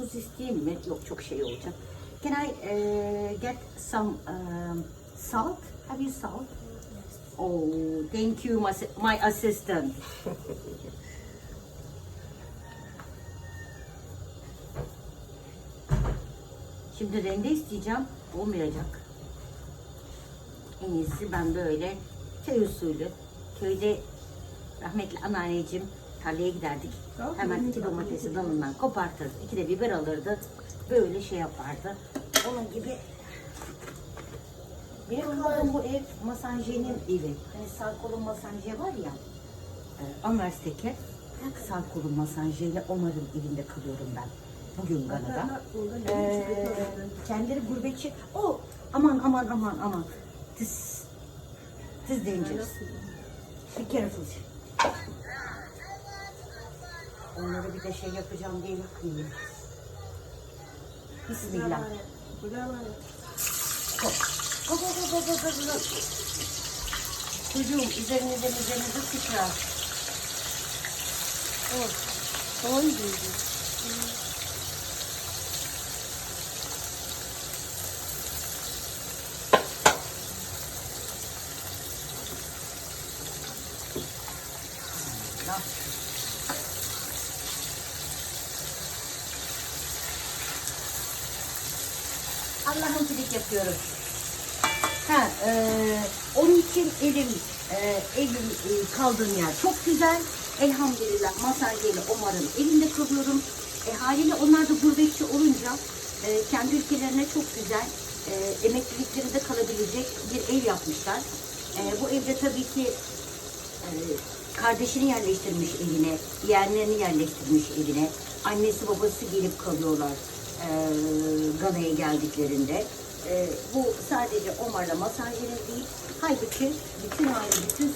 tuz isteyeyim mi? Yok çok şey olacak. Can I uh, get some um, salt? Have you salt? Oh, thank you, my, my assistant. Şimdi rende isteyeceğim. Olmayacak. En iyisi ben böyle köy usulü. Köyde rahmetli anneanneciğim tarlaya giderdik. Hemen iki domatesi dalından kopartırdı. iki de biber alırdı. Böyle şey yapardı. Onun gibi benim kaldığım bu ev Masanje'nin evi. Hani sağ kolun Masanje var ya. E, Anvers'teki sağ kolun Masanje ile Omar'ın evinde kalıyorum ben. Bugün Gana'da. Ee, kendileri gurbetçi. Oh, aman aman aman aman. This, this dangerous. Be careful. Onları bir de şey yapacağım diye yapmayayım. Bismillah. Hop. Hop hop hop hop hop hop, hop. Çocuğum üzerinize üzerinize sıçrar. Soğan gibi. Lan. Allah'ın filik yapıyoruz. Ha, e, onun için evim, e, evim e, kaldığım yer çok güzel. Elhamdülillah masajıyla Omar'ın evinde kalıyorum. E, haliyle onlar da gurbetçi olunca e, kendi ülkelerine çok güzel e, emekliliklerinde kalabilecek bir ev yapmışlar. E, bu evde tabii ki ee, kardeşini yerleştirmiş evine, yeğenlerini yerleştirmiş evine. Annesi babası gelip kalıyorlar Gana'ya geldiklerinde. Bu sadece Omar'la masajını değil, halbuki bütün aile, bütün